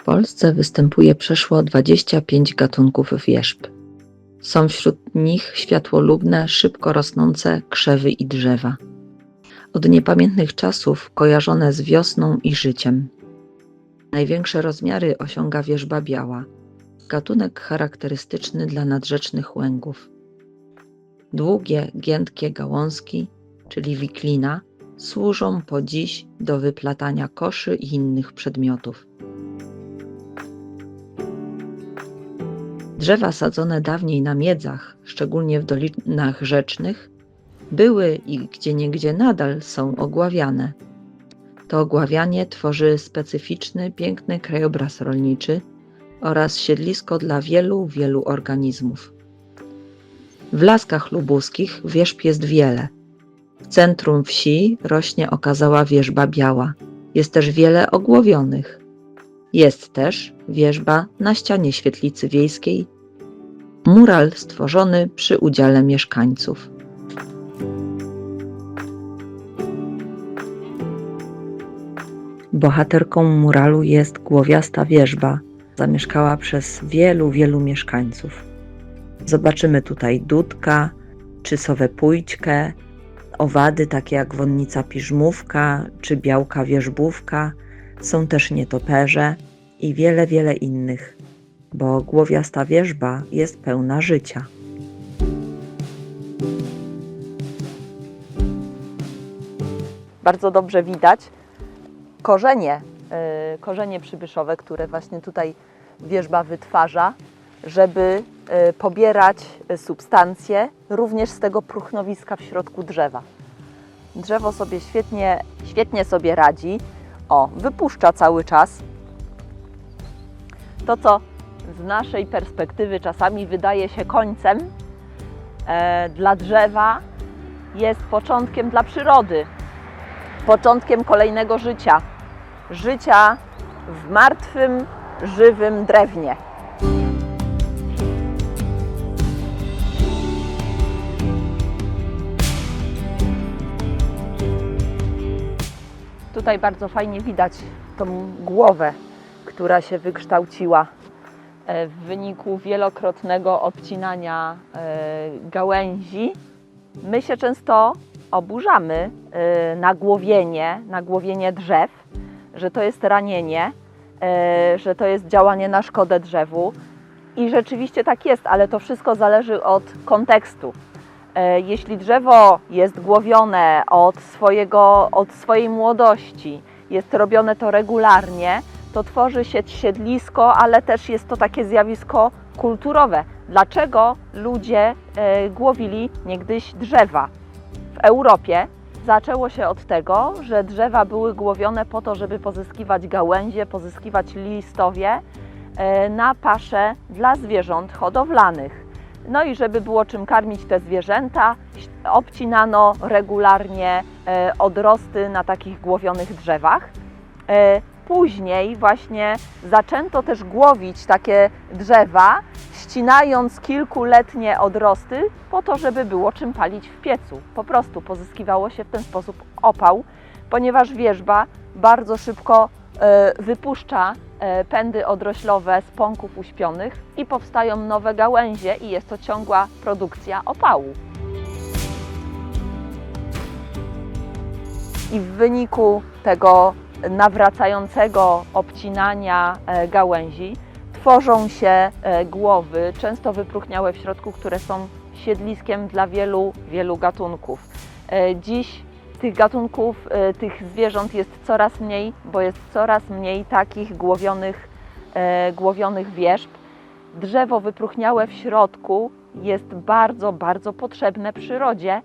W Polsce występuje przeszło 25 gatunków wierzb. Są wśród nich światłolubne, szybko rosnące krzewy i drzewa. Od niepamiętnych czasów kojarzone z wiosną i życiem. Największe rozmiary osiąga wierzba biała, gatunek charakterystyczny dla nadrzecznych łęgów. Długie, giętkie gałązki, czyli wiklina, służą po dziś do wyplatania koszy i innych przedmiotów. Drzewa sadzone dawniej na miedzach, szczególnie w dolinach rzecznych, były i gdzieniegdzie nadal są ogławiane. To ogławianie tworzy specyficzny, piękny krajobraz rolniczy oraz siedlisko dla wielu, wielu organizmów. W laskach lubuskich wierzb jest wiele. W centrum wsi rośnie okazała wierzba biała. Jest też wiele ogłowionych. Jest też wierzba na ścianie świetlicy wiejskiej, mural stworzony przy udziale mieszkańców. Bohaterką muralu jest głowiasta wierzba, zamieszkała przez wielu, wielu mieszkańców. Zobaczymy tutaj dudka, czysowę pójćkę, owady takie jak wonnica piżmówka czy białka wierzbówka, są też nietoperze i wiele, wiele innych, bo głowiasta wierzba jest pełna życia. bardzo dobrze widać korzenie, y, korzenie przybyszowe, które właśnie tutaj wierzba wytwarza, żeby y, pobierać substancje również z tego próchnowiska w środku drzewa. Drzewo sobie świetnie, świetnie sobie radzi. O, wypuszcza cały czas. To, co z naszej perspektywy czasami wydaje się końcem, e, dla drzewa jest początkiem dla przyrody początkiem kolejnego życia. Życia w martwym, żywym drewnie. Tutaj bardzo fajnie widać tą głowę, która się wykształciła e, w wyniku wielokrotnego obcinania e, gałęzi. My się często oburzamy y, na głowienie, na głowienie drzew, że to jest ranienie, że to jest działanie na szkodę drzewu. I rzeczywiście tak jest, ale to wszystko zależy od kontekstu. Y, Jeśli drzewo jest głowione od, swojego, od swojej młodości, jest robione to regularnie, to tworzy się siedlisko, ale też jest to takie zjawisko kulturowe. Dlaczego ludzie głowili niegdyś drzewa? W Europie zaczęło się od tego, że drzewa były głowione po to, żeby pozyskiwać gałęzie, pozyskiwać listowie e, na pasze dla zwierząt hodowlanych. No i żeby było czym karmić te zwierzęta, obcinano regularnie e, odrosty na takich głowionych drzewach. E, Później właśnie zaczęto też głowić takie drzewa, ścinając kilkuletnie odrosty po to, żeby było czym palić w piecu. Po prostu pozyskiwało się w ten sposób opał, ponieważ wierzba bardzo szybko e, wypuszcza pędy odroślowe z pąków uśpionych i powstają nowe gałęzie i jest to ciągła produkcja opału. I w wyniku tego nawracającego obcinania e, gałęzi tworzą się e, głowy, często wypróchniałe w środku, które są siedliskiem dla wielu, wielu gatunków. E, Dziś tych gatunków, tych zwierząt jest coraz mniej, bo jest coraz mniej takich głowionych, głowionych wierzb. Drzewo wypróchniałe w środku jest bardzo, bardzo potrzebne przyrodzie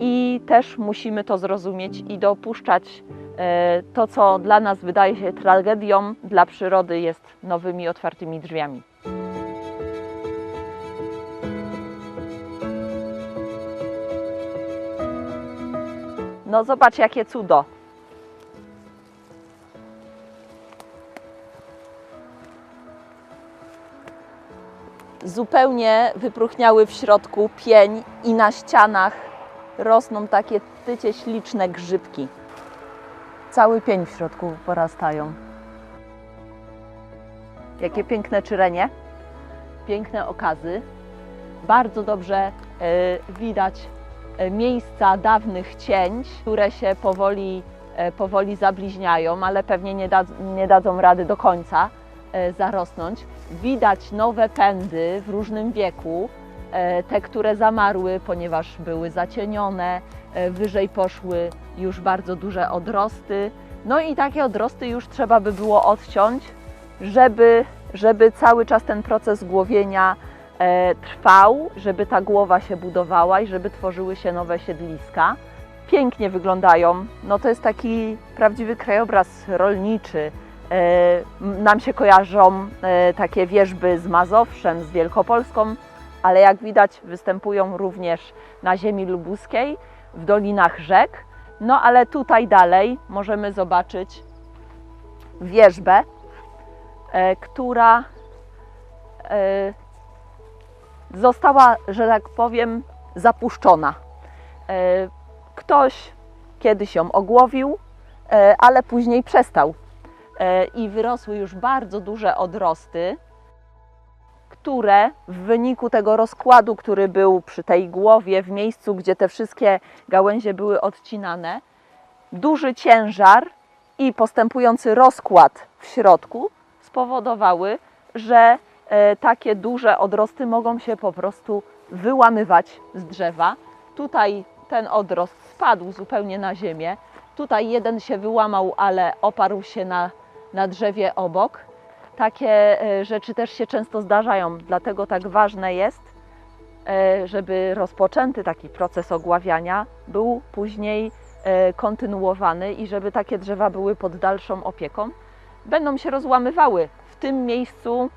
i też musimy to zrozumieć i dopuszczać e, to, co dla nas wydaje się tragedią, dla przyrody jest nowymi, otwartymi drzwiami. No zobacz jakie cudo. Zupełnie wypróchniały w środku pień i na ścianach rosną takie tycie śliczne grzybki. Cały pień w środku porastają. Jakie piękne czyrenie, piękne okazy. Bardzo dobrze e, widać miejsca dawnych cięć, które się powoli, e, powoli zabliźniają, ale pewnie nie, da, nie dadzą rady do końca e, zarosnąć. Widać nowe pędy w różnym wieku, e, te, które zamarły, ponieważ były zacienione, e, wyżej poszły już bardzo duże odrosty. No i takie odrosty już trzeba by było odciąć, żeby, żeby cały czas ten proces głowienia e, trwał, żeby ta głowa się budowała i żeby tworzyły się nowe siedliska. Pięknie wyglądają. No to jest taki prawdziwy krajobraz rolniczy. E, nam się kojarzą e, takie wieżby z Mazowszem, z Wielkopolską, ale jak widać występują również na ziemi lubuskiej, w dolinach rzek. No ale tutaj dalej możemy zobaczyć wieżbę, e, która e, została, że tak powiem, zapuszczona. E, Ktoś kiedyś ją ogłowił, e, ale później przestał. E, I wyrosły już bardzo duże odrosty, które w wyniku tego rozkładu, który był przy tej głowie, w miejscu, gdzie te wszystkie gałęzie były odcinane, duży ciężar i postępujący rozkład w środku spowodowały, że takie duże odrosty mogą się po prostu wyłamywać z drzewa. Tutaj ten odrost spadł zupełnie na ziemię. Tutaj jeden się wyłamał, ale oparł się na, na drzewie obok. Takie e, rzeczy też się często zdarzają, dlatego tak ważne jest, e, żeby rozpoczęty taki proces ogławiania był później e, kontynuowany i żeby takie drzewa były pod dalszą opieką. Będą się rozłamywały. W tym miejscu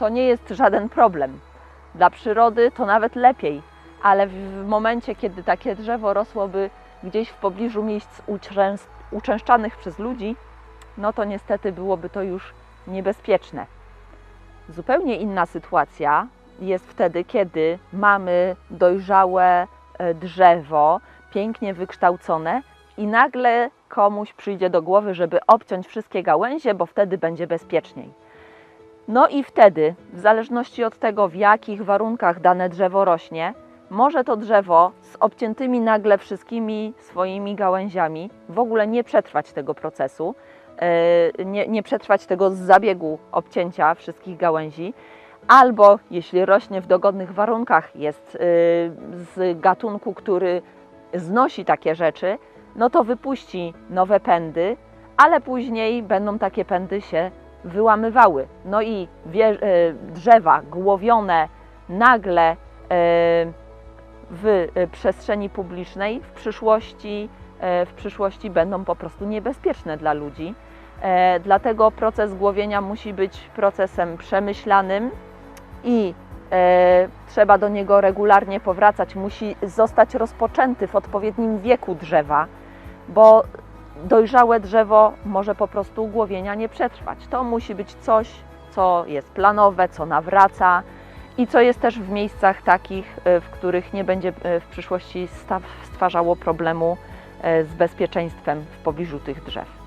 to nie jest żaden problem. Dla przyrody to nawet lepiej, ale w momencie, kiedy takie drzewo rosłoby gdzieś w pobliżu miejsc uczęs- uczęszczanych przez ludzi, no to niestety byłoby to już niebezpieczne. Zupełnie inna sytuacja jest wtedy, kiedy mamy dojrzałe e, drzewo, pięknie wykształcone i nagle komuś przyjdzie do głowy, żeby obciąć wszystkie gałęzie, bo wtedy będzie bezpieczniej. No i wtedy, w zależności od tego, w jakich warunkach dane drzewo rośnie, może to drzewo z obciętymi nagle wszystkimi swoimi gałęziami w ogóle nie przetrwać tego procesu, e, nie, nie przetrwać tego zabiegu obcięcia wszystkich gałęzi, albo jeśli rośnie w dogodnych warunkach, jest e, z gatunku, który znosi takie rzeczy, no to wypuści nowe pędy, ale później będą takie pędy się wyłamywały. No i e, drzewa głowione nagle e, w e, przestrzeni publicznej w przyszłości, w przyszłości będą po prostu niebezpieczne dla ludzi. Dlatego proces głowienia musi być procesem przemyślanym i trzeba do niego regularnie powracać. Musi zostać rozpoczęty w odpowiednim wieku drzewa, bo dojrzałe drzewo może po prostu głowienia nie przetrwać. To musi być coś, co jest planowe, co nawraca i co jest też w miejscach takich, e, w których nie będzie e, w przyszłości stwarzało problemu e, z bezpieczeństwem w pobliżu tych drzew.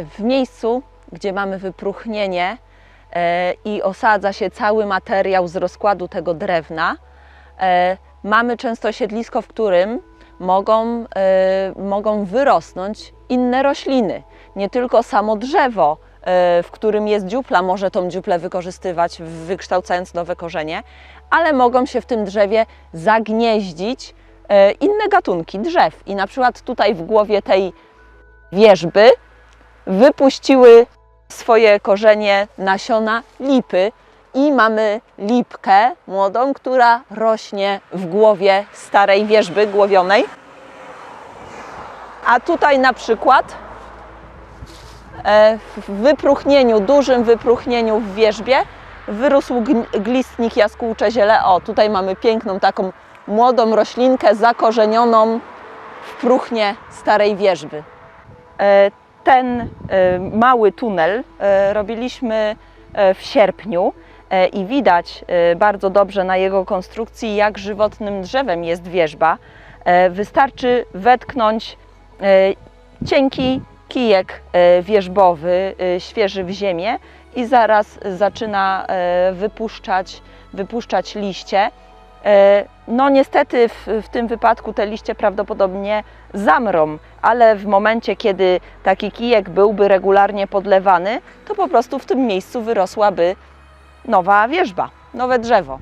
W miejscu, gdzie mamy wypróchnienie e, i osadza się cały materiał z rozkładu tego drewna, e, mamy często siedlisko, w którym mogą, e, mogą wyrosnąć inne rośliny. Nie tylko samo drzewo, e, w którym jest dziupla, może tą dziuplę wykorzystywać, wykształcając nowe korzenie, ale mogą się w tym drzewie zagnieździć e, inne gatunki drzew. I na przykład tutaj w głowie tej wierzby wypuściły swoje korzenie nasiona lipy i mamy lipkę młodą, która rośnie w głowie starej wierzby głowionej. A tutaj na przykład e, w wypróchnieniu, dużym wypróchnieniu w wierzbie wyrósł glistnik jaskółcze ziele. O, tutaj mamy piękną taką młodą roślinkę zakorzenioną w próchnie starej wierzby. Ten e, mały tunel e, robiliśmy e, w sierpniu i widać bardzo dobrze na jego konstrukcji, jak żywotnym drzewem jest wierzba. E, Wystarczy wetknąć cienki kijek wierzbowy, świeży w ziemię i zaraz zaczyna wypuszczać, wypuszczać liście. E, No niestety w, w tym wypadku te liście prawdopodobnie zamrą, ale w momencie, kiedy taki kijek byłby regularnie podlewany, to po prostu w tym miejscu wyrosłaby nowa wierzba, nowe drzewo.